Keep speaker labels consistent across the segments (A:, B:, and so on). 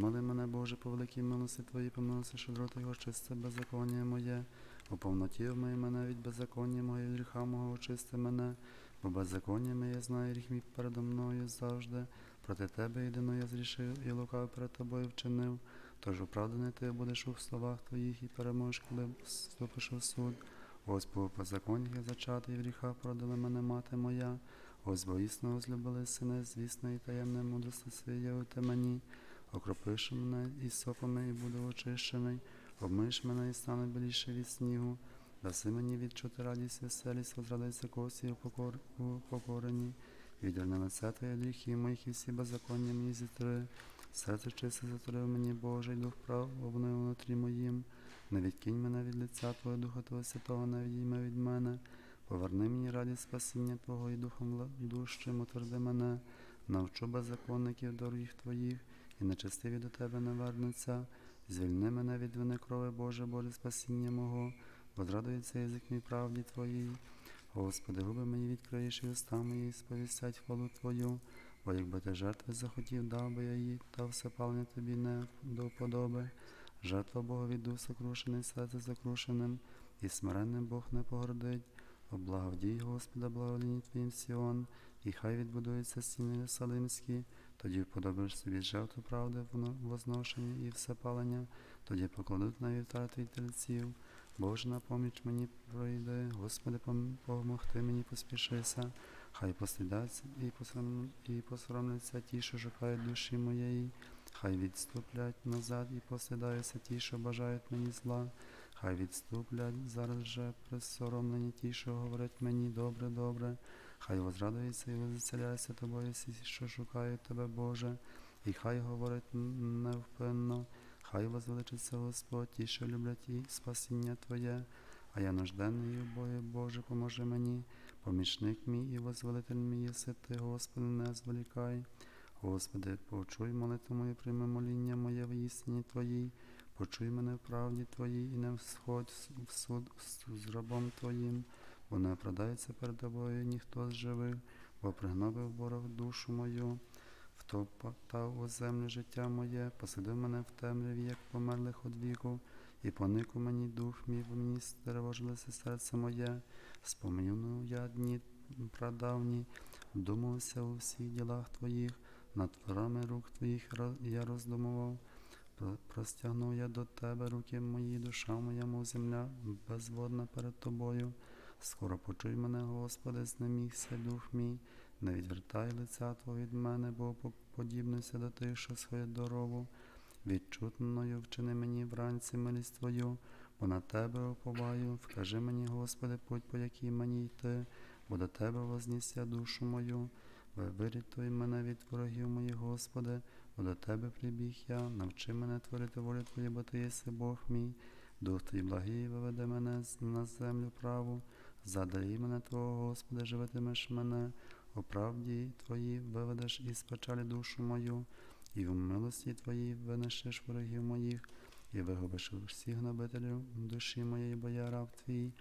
A: Помили мене, Боже, по великій милості Твоїй, помилуйся, що дроти його чисте беззаконня моє. У повноті вмий мене від беззаконня і від гріха мого очисти мене. Бо беззаконня моє знає гріх мій передо мною завжди. Проти тебе єдино я зрішив і лукав перед тобою вчинив. Тож оправданий ти будеш у словах твоїх і переможеш, коли вступиш у суд. Бо по законі я зачатий, в гріхах породила мене мати моя. Ось бо існо возлюбили сини, звісно, і таємне мудрості своєї ти мені. Окропиш мене із сопами, і буду очищений. Обмиш мене і стану біліше від снігу. Даси мені відчути радість, веселість, возрадиться кості у, покор... у покоренні. Віддільне лице Твоє гріхи моїх і всі беззаконня мені зітри. Серце чисте затворив мені, Боже, і дух прав обнив внутрі моїм. Не відкинь мене від лиця Твого Духа Твого Святого, не відійми від мене. Поверни мені радість спасіння Твого і духом дужчим утверди мене. Навчу беззаконників доріг Твоїх, і нечестиві до Тебе не вернуться. Звільни мене від вини крови, Боже, Боже, спасіння мого, бо зрадується язик мій правді Твоїй. Господи, губи мені відкриєш і уста мої сповістять хвалу Твою, бо якби ти жертви захотів, дав би я їй, та все палення тобі не до вподоби. Жертва Богові дух сокрушений, серце закрушеним, і смиренним Бог не погордить. Облагодій, Господа, благолінь Твоїм Сіон, і хай відбудуються стіни Єрусалимські, тоді вподобаєш собі жертву правди, воно- возношення і всепалення, тоді покладуть на вівтар твій тельців. Боже, на поміч мені пройди, Господи, пом- помогти мені поспішися. Хай постидаться і, посрам... і посоромляться ті, що шукають душі моєї. Хай відступлять назад і постидаються ті, що бажають мені зла. Хай відступлять зараз же присоромлені ті, що говорять мені добре, добре. Хай возрадується і веселяється тобою всі, що шукають тебе, Боже, і хай говорить невпинно. Хай возвеличиться Господь, ті, що люблять і спасіння Твоє, а я нужденний і бою, Боже, поможи мені, помічник мій і возвелитель мій єси ти, Господи, не зволікай. Господи, почуй молитву мою, прийми моління моє в істині Твоїй, почуй мене в правді Твоїй і не всходь в суд з рабом Твоїм, бо не оправдається перед Тобою ніхто з живих, бо пригнобив ворог душу мою втоптав у землю життя моє, посадив мене в темряві, як померлих од віку, і поник у мені дух мій, в мені стривожилося серце моє, спомінув я дні прадавні, вдумався у всіх ділах твоїх, над творами рук твоїх я роздумував. Простягнув я до тебе руки мої, душа моя, мов земля, безводна перед тобою. Скоро почуй мене, Господи, знемігся дух мій, не відвертай лиця Твого від мене, бо по- подібнуся до тих, що сходять дорогу. Відчутною вчини мені вранці милість Твою, бо на Тебе уповаю. Вкажи мені, Господи, путь, по якій мені йти, бо до Тебе возніс я душу мою. Ви- Вирятуй мене від ворогів моїх, Господи, бо до Тебе прибіг я. Навчи мене творити волю Твою, бо Ти єси Бог мій. Дух Твій благий виведе мене на землю праву. Задай мене Твого, Господи, живетимеш мене. У правді Твої виведеш із печалі душу мою, і в милості Твоїй винесеш ворогів моїх, і вигубиш всіх гнобителів душі моєї, бо я раб Твій.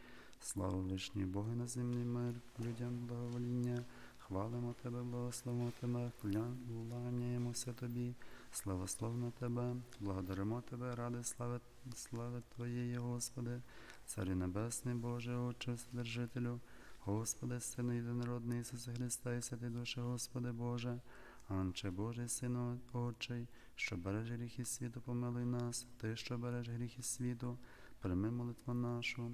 A: Слава вишній Богу на землі мир, людям благовоління. Хвалимо Тебе, благословимо Тебе, кланяємося Тобі, славословно Тебе, благодаримо Тебе, ради слави, слави Твоєї, Господи, Царю Небесний, Боже, Отче, Вседержителю, Господи, Сину єдинородний Ісусе Христа, і святий душе, Господи Боже, Анче Божий, Сину Отчий, що береш гріхи світу, помилуй нас, Ти, що береш гріхи світу, прийми молитву нашу,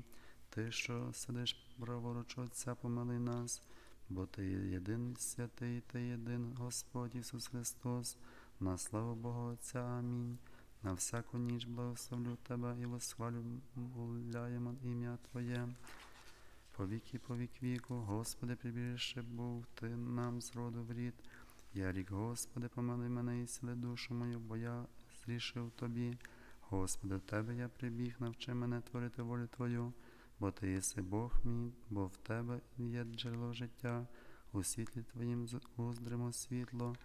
A: Ти, що сидиш праворуч Отця, помилуй нас, бо Ти є єдиний святий, Ти єдин Господь Ісус Христос, на славу Бога Отця, Амінь. На всяку ніч благословлю Тебе і восхваляємо ім'я Твоє. По віки, по вік віку, Господи, прибіжище був Ти нам з роду в рід. Я рік, Господи, помилуй мене і сили душу мою, бо я зрішив Тобі. Господи, в Тебе я прибіг, навчи мене творити волю Твою, бо Ти єси Бог мій, бо в Тебе є джерело життя, у світлі Твоїм уздримо світло,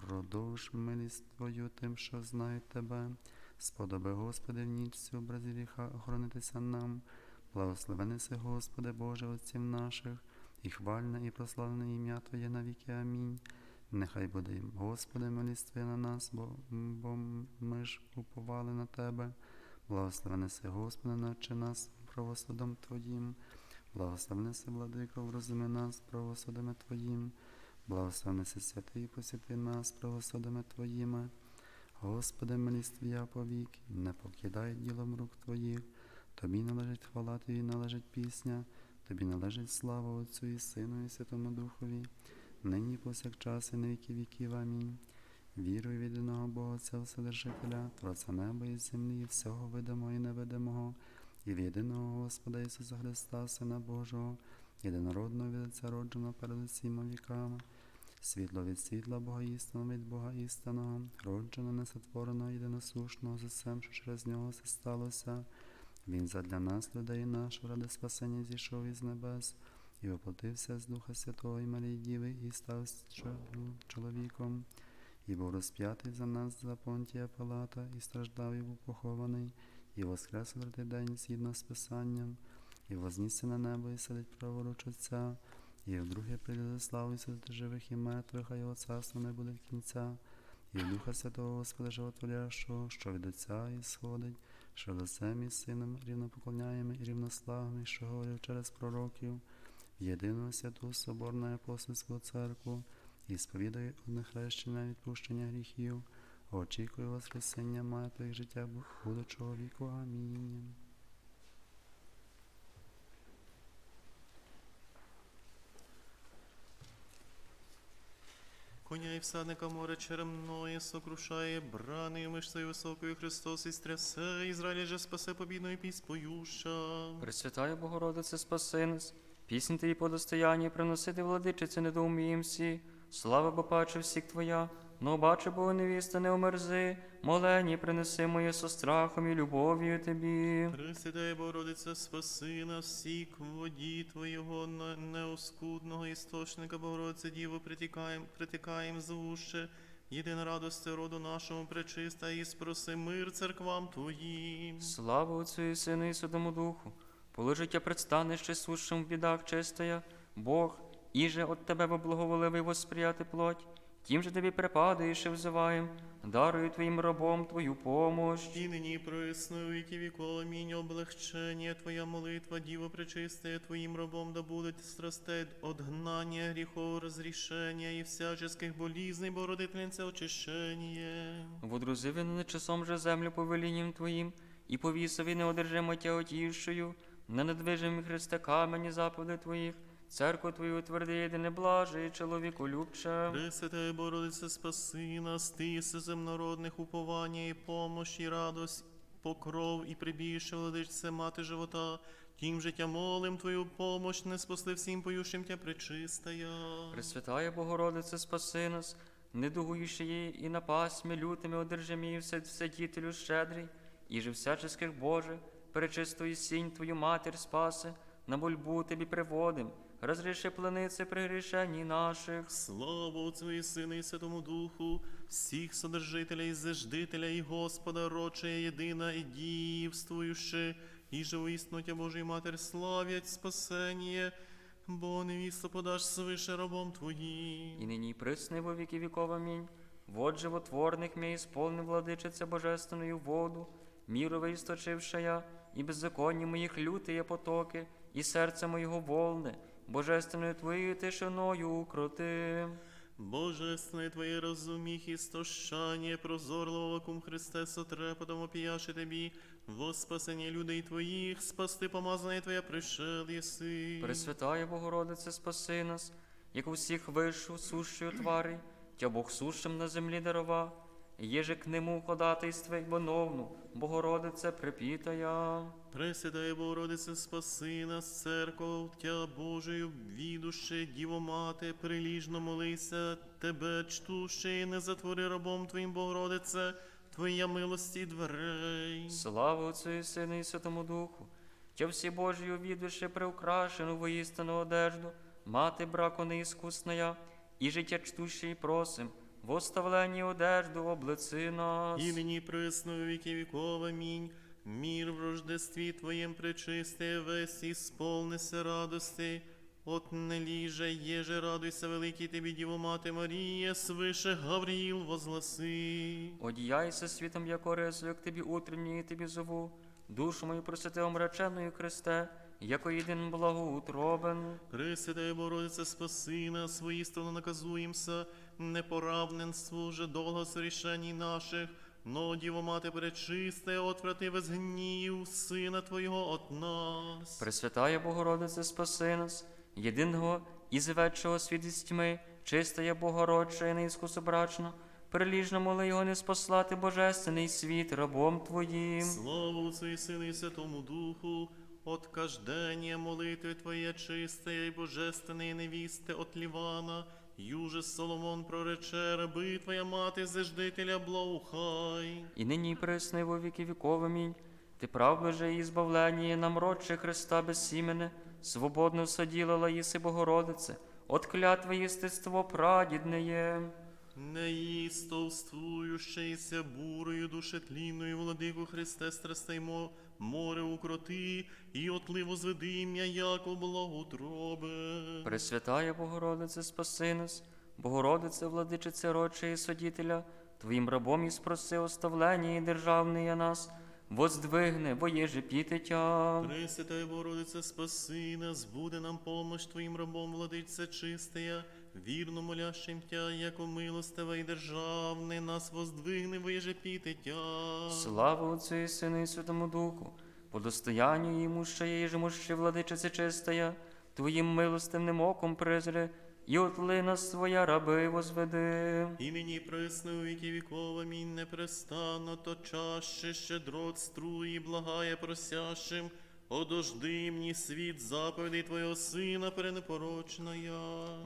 A: продовж милість Твою тим, що знають Тебе. Сподоби, Господи, в ніч цю образі гріха охоронитися нам. Благословений си, Господи, Боже, Отців наших, і хвальне, і прославлене ім'я Твоє навіки. Амінь. Нехай буде Господи, милість на нас, бо, бо ми ж уповали на Тебе. Благословене си, Господи, навчи нас правосудом Твоїм. Благословене си, владико, врозуми нас правосудами Твоїм. Благословене си, святий, посіти нас правосудами Твоїми. Господи, милість Твоя повік, не покидай ділом рук Твоїх. Тобі належить хвала, Тобі належить пісня, Тобі належить слава Отцю і Сину і Святому Духові, нині повсякчас і на віки віків. Амінь. Вірую в єдиного Бога Отця Вседержителя, Творця неба і землі, і всього видимого і невидимого, і в єдиного Господа Ісуса Христа, Сина Божого, єдинородного від Отця родженого перед усіма віками, світло від світла Бога істинного від Бога істинного, роджено, несотвореного, єдиносушного, з усім, що через нього все сталося. Він задля нас, людей нашого, ради спасення зійшов із небес і воплотився з Духа Святого і Марії Діви і став чо- чоловіком, і був розп'ятий за нас за Понтія Палата, і страждав, і був похований, і воскрес у третій день згідно з Писанням, і вознісся на небо, і сидить праворуч Отця, і вдруге прийде славою судити живих і мертвих, а його царство не буде кінця, і Духа Святого Господа Животворящого, що від Отця і сходить, що Отцем і Сином рівно поклоняємо і рівнославимо, що говорив через пророків, в єдину святу соборну апостольську церкву, і сповідаю одне хрещення відпущення гріхів, очікую Воскресення мертвих життя будучого віку. Амінь.
B: Коня і всадника море черемної сокрушає, браною мишцею високою Христос і стрясе, Ізраїль же спасе побідною піснь поюща.
C: Пресвятая Богородице, спаси нас, пісні Твої по достоянні приносити владичиці недоумієм всі. Слава Бопаче всіх Твоя, но бачи, Бо невіста не омерзи, молені принеси моє со страхом і любов'ю Тобі.
B: Пресвятая Богородиця, спаси нас всіх воді Твоєго неоскудного істочника, Богородице Діво, притікаєм, притикаєм звуще, єдина радость роду нашому пречиста, і спроси мир церквам Твоїм.
C: Слава Отцю і Сину і Святому Духу, положиття предстане ще сущим в бідах чистая, Бог, іже от Тебе благоволивий восприяти плоть, тим же Тобі припадаєш і взиваєм, дарую Твоїм рабом Твою помощь.
B: І нині присно у віки віков, амінь, облегчення Твоя молитва, Діво пречистає Твоїм рабом, да будуть страстей от гнання гріхов, розрішення і всяческих болізней, бо родительниця очищення.
C: Водрузив він часом же землю повелінням Твоїм, і повісив і неодержимо тя отішою, на недвижимі Христе камені заповіди Твоїх, церкву Твою утверди єдине блаже, чоловіку любче.
B: Пресвятая Богородице, спаси нас, ти єси земнородних уповання і помощ, і радость, покров і прибіжче, владичце, мати живота. Тім життя молим Твою помощ, не спасли всім поющим тя пречистая.
C: Пресвятая Богородице, спаси нас, не дугуючи її і на пасмі лютими одержимі, все, все дітелю щедрий, і же всяческих Боже, перечистої сінь Твою матір спаси, на больбу Тобі приводим, розріши плениці при грішенні наших.
B: Слава Отцю і Сину і Святому Духу, всіх содержителя і заждителя і Господа, роче єдина і дівствуючи, і живоістно тя Божий Матер славять спасення, бо невісту подаш свише рабом Твоїм.
C: І нині присни во віки віков, амінь. Вод животворних мій сповни владичиця божественною воду, міру істочивша я, і беззаконні моїх лютиє потоки, і серце моєго волне, божественною твоєю тишиною укроти.
B: Божественне Твоє розуміх і стощання, прозорливо кум Христе, сотрепотом опіяши Тобі, во спасення людей Твоїх, спасти помазане Твоє пришел єси.
C: Пресвятая Богородице, спаси нас, як у всіх вишу сущою твари, тя Бог сущим на землі дарова, єже к нему ходатайство й боновну, Богородице припітая.
B: Пресвятая Богородице, спаси нас, церков, Тя Божою відуше, Діво Мати, приліжно молися, Тебе чтуще, і не затвори рабом Твоїм, Богородице, Твоя милості дверей.
C: Слава Отцю і Сину і Святому Духу, тя всі Божі увідуше приукрашену воїстину одежду, мати браку неіскусная, і життя чтущий просим, в одежду облици нас.
B: І нині присно у віки віков, амінь. Мір в рождестві Твоєм пречисте, весь ісполнися радости, От не ліже, єже, радуйся, великий тобі, Діво Мати Марія, свише Гавріл возгласи.
C: Одіяйся світом, як орезу, як тобі утренній, тобі зову. Душу мою просити омраченою Христе, яко єдин благоутробен.
B: Пресвятая Богородице, спаси нас, воістину наказуємся, непоравненству вже довго сорішеній наших, но Діво Мати пречисте, отврати без гнів, Сина Твого от нас.
C: Пресвятая Богородице, спаси нас, єдиного і зведшого світ із тьми, чистая Богородча і неіскусобрачна, приліжно моли його не спослати божественний світ рабом Твоїм.
B: Слава Отцу і Сину і Святому Духу, от каждення молитви Твоє чистая і божественної невісти от Лівана, юже Соломон прорече, раби Твоя мати заждителя благоухай.
C: І нині і во віки віков. Амінь. Ти прав ближе і збавлення нам родче Христа безсімене, свободно соділа Лаїси Богородице, от клятви єстество прадіднеє.
B: Неїстовствуючися бурою душетлінною, владику Христе, страстаймо, море укроти, і отливо зведи ім'я, яко благотробе.
C: Пресвятая Богородице, спаси нас, Богородице, владичице роче і содітеля, Твоїм рабом і спроси оставлення і державне нас, воздвигне, воєже пітетя.
B: Пресвятая Богородице, спаси нас, буде нам помощ Твоїм рабом, владиця чистая, вірно молящим Тя, яко милостива і державне, нас воздвигне, вижепіти Тя.
C: Слава Отцю і Сину і Святому Духу, по достоянню йому ще є, жемуще владичице чистая, Твоїм милостивним оком призри, і отли нас своя раби возведи.
B: І нині присно у віки віков, амінь, непрестанно, то чаще щедрот струї, благає просящим, одожди мені світ заповідей Твого Сина, перенепорочна.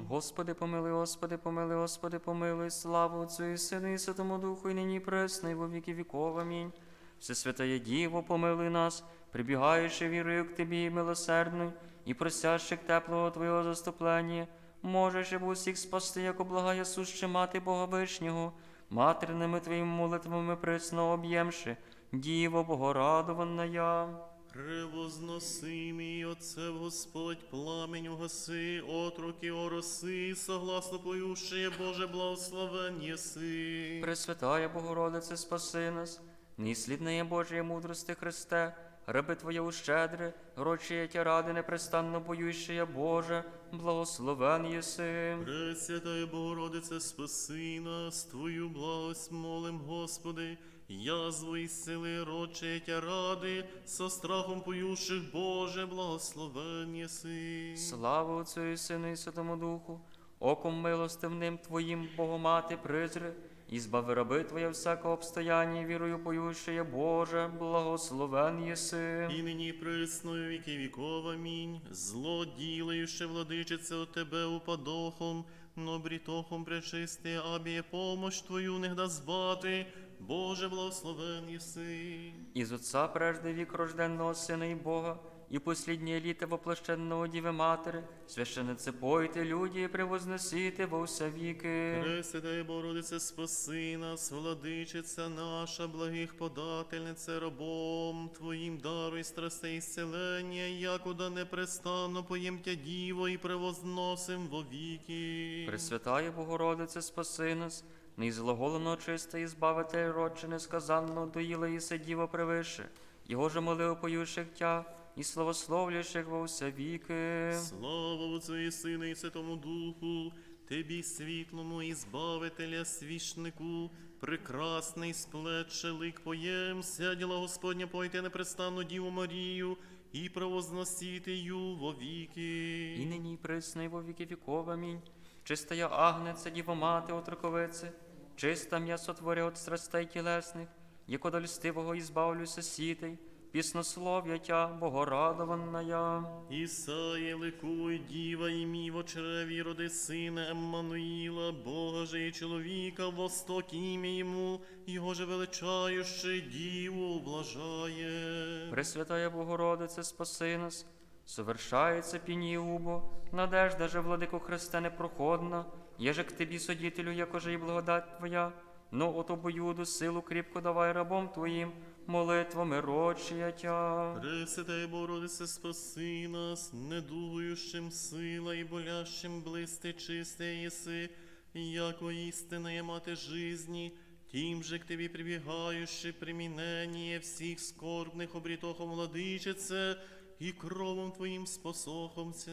C: Господи, помилуй, Господи, помилуй, Господи, помилуй, славу Отцю і Сину і Святому Духу, і нині пресно, і во віки віков. Амінь. Всесвятає Діво, помилуй нас, прибігаючи вірою к Тобі, милосердною, і просящих теплого Твого заступлення, можеш і усіх спасти, як облагає суще мати Бога Вишнього, матерними Твоїми молитвами присно об'ємши, Діво Богорадована я.
B: Превозносимий Отцев Господь, пламень угаси, отроки ороси, согласно поющее Боже благословен єси.
C: Пресвятая Богородице, спаси нас, неслідна Божія мудрости Христе, раби Твоє ущедре, рочі тя ради непрестанно боющая Боже, благословен єси.
B: Пресвятая Богородице, спаси нас, Твою благость молим, Господи, язву і сили роче тя ради, со страхом поющих Боже, благословен єси.
C: Слава Отцю і Сину і Святому Духу, оком милостивним Твоїм Богомати призри, і збави раби Твоє всякого обстояння, вірою поющая Боже, благословен єси.
B: І нині присною віки віков, амінь. Зло ділаюче владичице от тебе упадохом, но брітохом пречисти, абіє помощ твою не гда звати, Боже благословен єси.
C: Из Отца прежде вік рожденного Сина і Бога, і последнє літо воплощенного Діви Матери, священице пойте люди і превозносите во вся віки.
B: Пресвятая Богородице, спаси нас, владичиця наша, благих подательниця рабом Твоїм даруй страстей ісцелення, якуда непрестанно поєм тя діво і превозносим во віки.
C: Пресвятая Богородице, спаси нас, неізлаголено чисте і збавитель роче несказанно доїла і сидіва превише, його же молив поющих тя, і славословлящих во вся віки.
B: Слава Отцю і Сину і Святому Духу, Тобі світлому і збавителя свічнику, прекрасний сплече лик поємся, діла Господня пойте непрестанну Діву Марію і правозносити ю во віки.
C: І нині і присно, во віки віков. Амінь. Чистая агнеця, діво мати отроковице, чиста м'ясо творя от страстей тілесних, як од льстивого ізбавлюся сітей, піснослов'я тя, богорадована я.
B: Ісає ликуй, діва і мій в очреві, роди сина Еммануїла, Бога же і чоловіка, восток ім'я йому, його же величаючи, діву блажає.
C: Пресвятая Богородице, спаси нас, совершається піні убо, надежда же, владико Христе, непроходна, єже к Тобі, судітелю, якоже і благодать Твоя, но от обоюду силу кріпко давай рабом Твоїм, молитвами рочия Тя.
B: Пресвятая Богородице, спаси нас, недугующим сила и болящим блисти чисте єси, яко істина є мати жизни, тим же к Тебе прибігаючи примінення всіх скорбних обрітохом владичице, і кровом Твоїм спосохомця.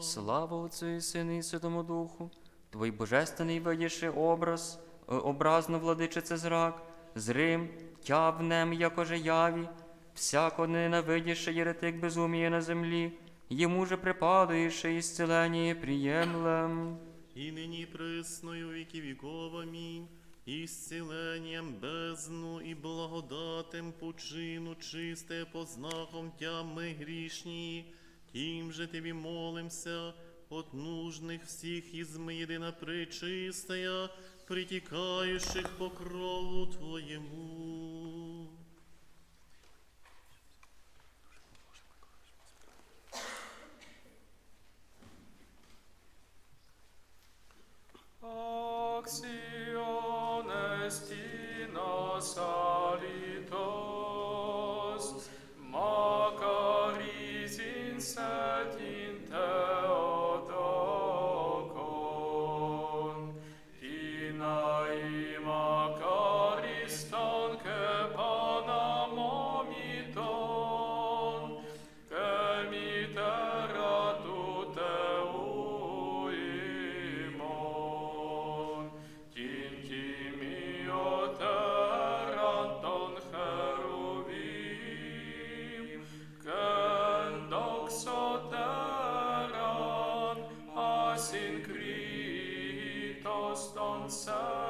C: Слава Отцю і Сину і Святому Духу, Твій божественний видяши образ, е, образно владичице зрак, зрим, тявнем, якоже яві, всяко ненавидяше єретик безуміє на землі, йому же припадаєше ісцелення приємлем.
B: І нині присною віки віков, амінь. І зціленням бездну і благодатем пучину чисте познахом тями грішні, тим же тобі молимся, от нужних всіх із єдина причистая, притікаючих по крову Твоєму.
D: lost on sun.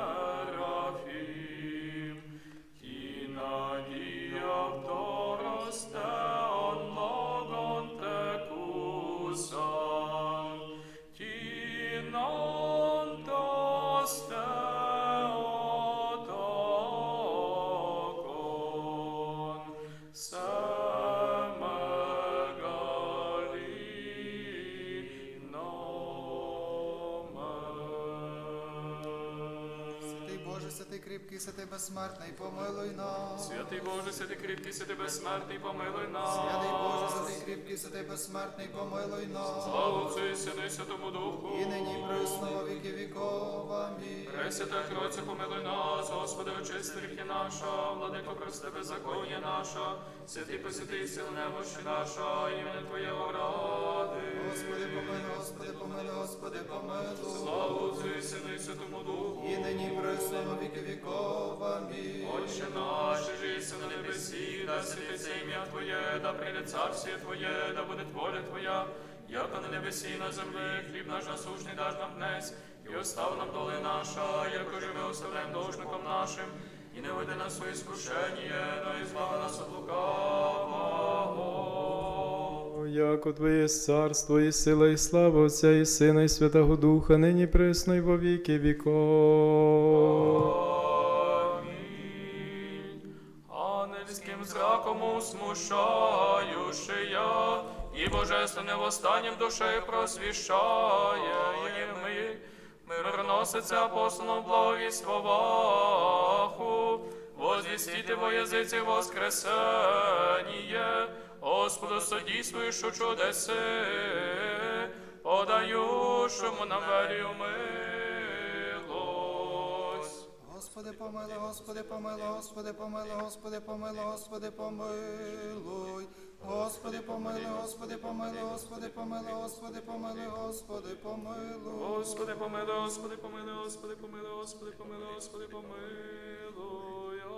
D: Безсмертний, помилуй нас.
E: Святий Боже, святий кріпкий, святий безсмертний, помилуй нас.
D: Святий Боже, святий кріпкий, святий безсмертний, помилуй нас.
E: Слава Отцю і Сину і Святому Духу.
D: І нині присно во віки віков. Амінь.
E: Пресвята Тройця, помилуй нас, Господи, очисти гріхи наша, владико, прости беззаконня наша, святий посвятий сил немощі наша, ім'я Твоє
D: помилуй, Господи, помилуй.
E: Слава Отцю і Сину і Святому Духу.
D: І нині присно во віки віков. Амінь.
E: Отче наш, жиси на небесі, да святиться ім'я Твоє, да прийде царствіє Твоє, да буде воля Твоя, яка на небесі і на землі, хліб наш насущний даш нам днес, і остав нам доли наша, яко же ми оставляємо должником нашим, і не веди нас у іскушення, но і збави нас від лукавого.
F: Яко Твоє царство, і сила, і слава Отця, і Сина, і Святого Духа, нині присно, і во віки віков.
E: Ангельським зраком усмушаючи я, і божественним восстанням душею просвіщає ми. Мироноситься апостолом благовіствоваху, возвістити во язиці воскресеніє, Господу содійствуєшу чудеси, подаючому нам верію милость.
D: Господи, помилуй, Господи, помилуй, Господи, помилуй, Господи, помилуй, Господи, помилуй. Господи, помилуй, Господи, помилуй, Господи, помилуй, Господи, помилуй, Господи, помилуй.
E: Господи, помилуй, Господи, помилуй, Господи, помилуй, Господи, помилуй, Господи, помилуй.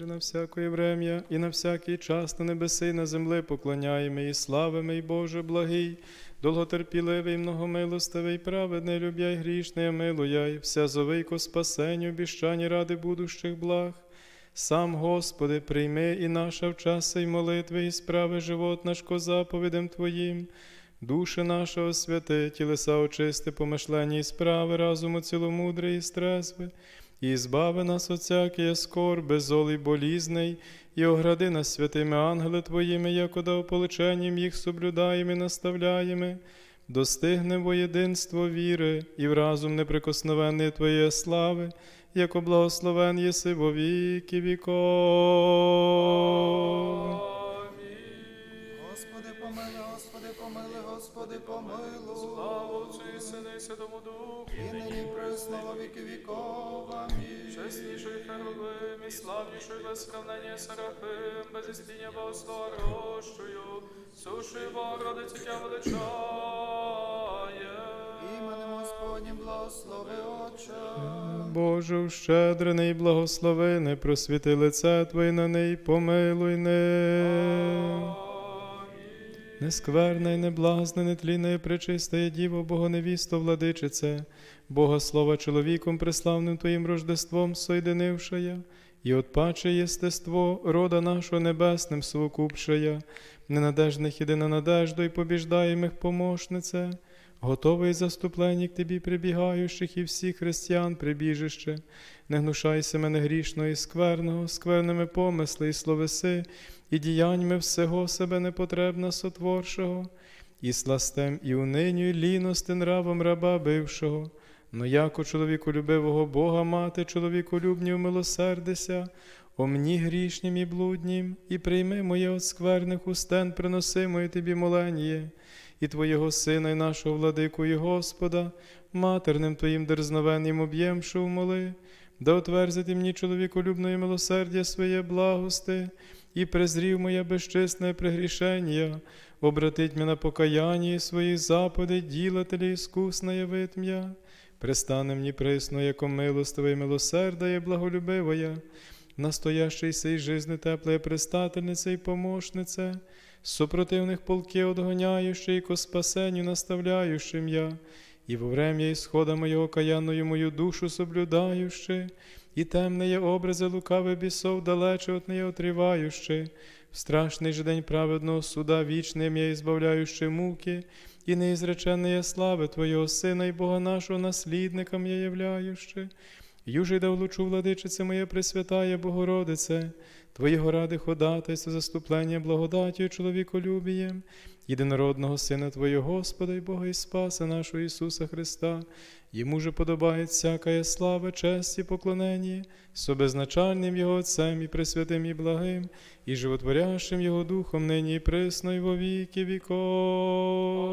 F: І же на всякое врем'я і на всякий час на небеси і на землі поклоняємо і славимо, і Боже благий, довготерпіливий, многомилостивий, праведний, люб'яй грішний, милуяй, вся зовийко спасенню, обіщані ради будущих благ. Сам, Господи, прийми і наша в час і молитви, і справи живот наш ко заповідем Твоїм. Душа наша освяти, тілеса очисти, помишлення і справи, разуму ціломудрий і стрезви, і збави нас от всякої скорби, зол і болізний, і огради нас святими ангели Твоїми, якода ополченням їх соблюдаємо і наставляємо, достигнем во єдинство віри і в разум неприкосновенної Твоєї слави, яко благословен єси во віки віков.
E: Святому Духу.
D: І нині присно віки віков. Амінь.
E: Чесніший Херовим і славніший без сравнення Серафим, без істиння Богослова рощою, сушою Богородицю тя величає.
D: Іменем Господнім благослови Отче.
F: Боже, щедрений, благослови, не просвіти лице Твоє на неї, помилуй не. Неблазна, нетлінна і пречистая Діво, Богоневісто, владичице, Бога слова чоловіком преславним Твоїм рождеством соєдинившая, і отпаче єстество рода нашого небесним совокупшая, ненадежних єдина надежду і побіждаємих помощнице, готовий заступленник Тобі прибігаючих і всіх християн прибіжище, не гнушайся мене грішного і скверного, скверними помисли і словеси, і діяннями всього себе непотребна сотворшого, і сластем, і униню, і ліности нравом раба бившого. Но яко чоловіку любивого Бога мати, чоловіку любнів милосердися, о мені грішнім і блуднім, і прийми моє от скверних устен, приносимої тобі моленіє, і Твоєго Сина, і нашого владику, і Господа, матерним Твоїм дерзновенним об'ємшу моли, да отверзити мені чоловіколюбної милосердя своє благости, і презрів моє безчисне прегрішення, обратить мене на і свої запади, ділателі іскусно явит м'я. Пристане мені присно, яко милостиве і милосердя і благолюбивая, настоящий сей жизни теплая пристательниця і помощниця, супротивних полки одгоняючи, і ко спасенню наставляючим я, і во врем'я ісхода моєго каянною мою душу соблюдаючи, і темне образи лукаве бісов далече от неї отріваючи, в страшний же день праведного суда вічним я ізбавляючи муки, і неізреченної слави Твоєго Сина і Бога нашого наслідникам я являючи. Южий да влучу, владичице моє Пресвятає Богородице, Твоєго ради ходатайство, заступлення благодаттю і чоловіколюбієм, єдинородного Сина Твого Господа і Бога і Спаса нашого Ісуса Христа, Йому же подобає всякая слава, честь і поклонення, собезначальним Його Отцем і Пресвятим і благим, і животворящим Його Духом нині і присно, і во віки віков.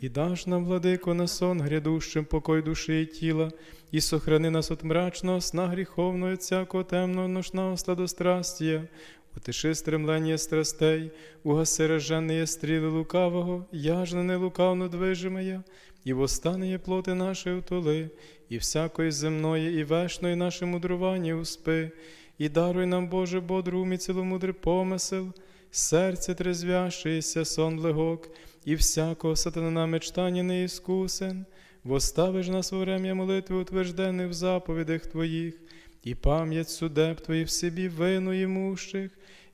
F: І даш нам, владико, на сон грядущим покой душі і тіла, і сохрани нас от мрачного сна гріховного, всякого темного ношного сладострастія, утиши стремлення страстей, угаси роженные стріли лукавого, яжне не лукавно движимая, і восстане плоти наші утоли, і всякої земної і вешної наше мудрування успи, і даруй нам, Боже, бодрум і ціломудрий помисел, серце трезвящееся, сон легок, і всякого сатана мечтання не іскусен, воставиш нас во врем'я молитви утверждених в заповідях Твоїх, і пам'ять судеб Твоїх в собі вину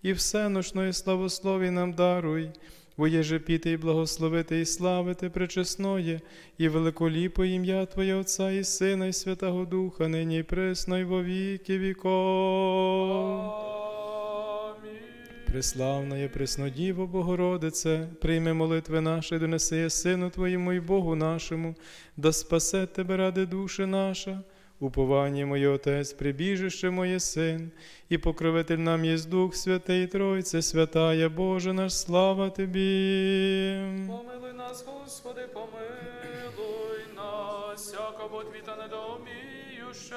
F: і все ночної славослові нам даруй, бо єже піти і благословити, і славити пречесноє, і великоліпо ім'я Твоє Отця і Сина, і Святого Духа, нині і присно, і во віки віков. Преславна Преснодіво Богородице, прийми молитви наші, донеси є Сину Твоєму і Богу нашому, да спасе Тебе ради душі наша. Уповання моє Отець, прибіжище моє Син, і покровитель нам є Дух Святий Тройце, святая Боже наш, слава Тобі.
E: Помилуй нас, Господи, помилуй нас, яко отвіта недоуміюще,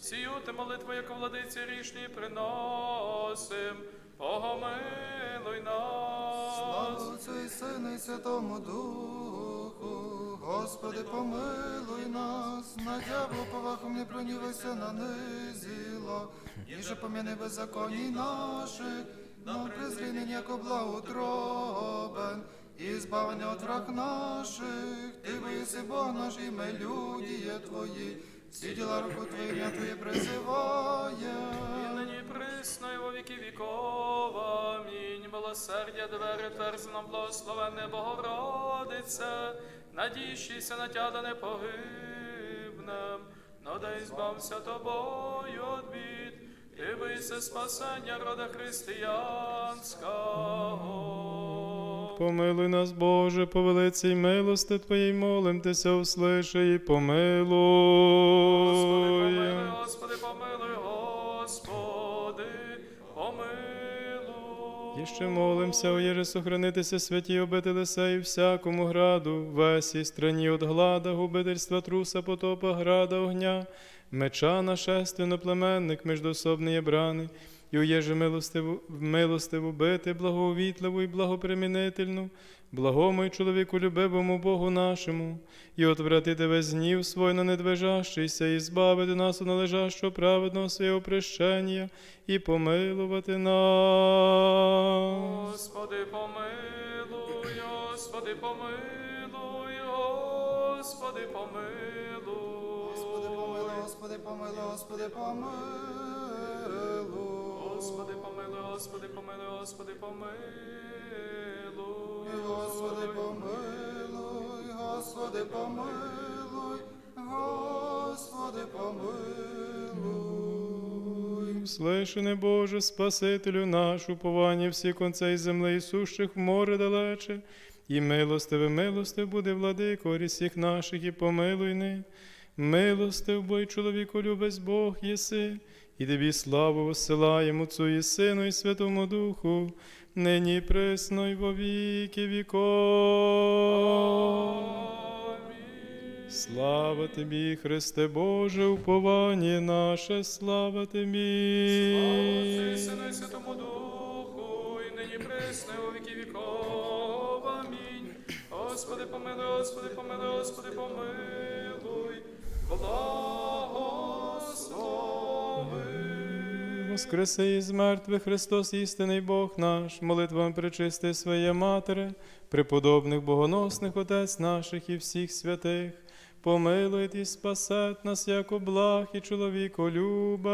E: сію ти молитву, яко владиці рішні приносим, помилуй нас.
D: Слава Отцю і Сину Святому Духу, Господи, помилуй нас, на дявол повахом не пронівайся на низіло, і же поміни беззаконні наших, нам презрінень, яко благоутробен, і збавлення от враг наших, ти виси Бог наш, і ми люди є Твої, всі руку Твої, ім'я Твоє призиває.
E: І нині присно, і во віки віков. Амінь. Милосердя двері тверзено, благословенне Богородице, надіщися на тя, да не погибнем, но да избався тобою от бід, ти биси спасення рода християнського.
F: Помилуй нас, Боже, по великій милости Твоїй, молим Тися, услиши і помилуй.
E: Господи, помилуй, Господи, помилуй.
F: І ще молимся, о Єже, сохранитися святі обители сей всякому граду, весій страні от глада, губительства труса, потопа, града, огня, меча нашественно племенник, междособний є брани, і уєже милостиву, милостиву бити, благовітливу і благопримінительну, благому й чоловіку любивому Богу нашому, і отвратити весь гнів свой на недвижащийся, і збавити нас у належащого праведного свого прещення, і помилувати нас.
E: Господи, помилуй, Господи, помилуй, Господи, помилуй.
D: Господи, помилуй, Господи, помилуй, Господи, помилуй.
E: Господи, помилуй, Господи, помилуй, Господи, помилуй.
D: Господи, помилуй, Господи, помилуй, Господи, помилуй.
F: Слышане, Боже, Спасителю наш, уповання всіх концей земли і сущих в море далече, і милостиве, милостив буде владико всіх наших, і помилуй ни. Милостив, бо й чоловіку любець Бог єси, і тобі славу посилаємо Отцу і Сину, і Святому Духу, нині і присно, й во віки віков. Слава тобі, Христе Боже, уповання наше, слава тобі.
E: Отцю і Сину і Святому Духу, і нині присно, і у віки віков. Амінь. Господи, помилуй, Господи, помилуй, Господи, помилуй. Благослови.
F: Воскреси із мертвих Христос, істинний Бог наш, молитвам причисти своє Матери, преподобних богоносних Отець наших і всіх святих, помилуй і спасет нас, як благ і чоловіко люба.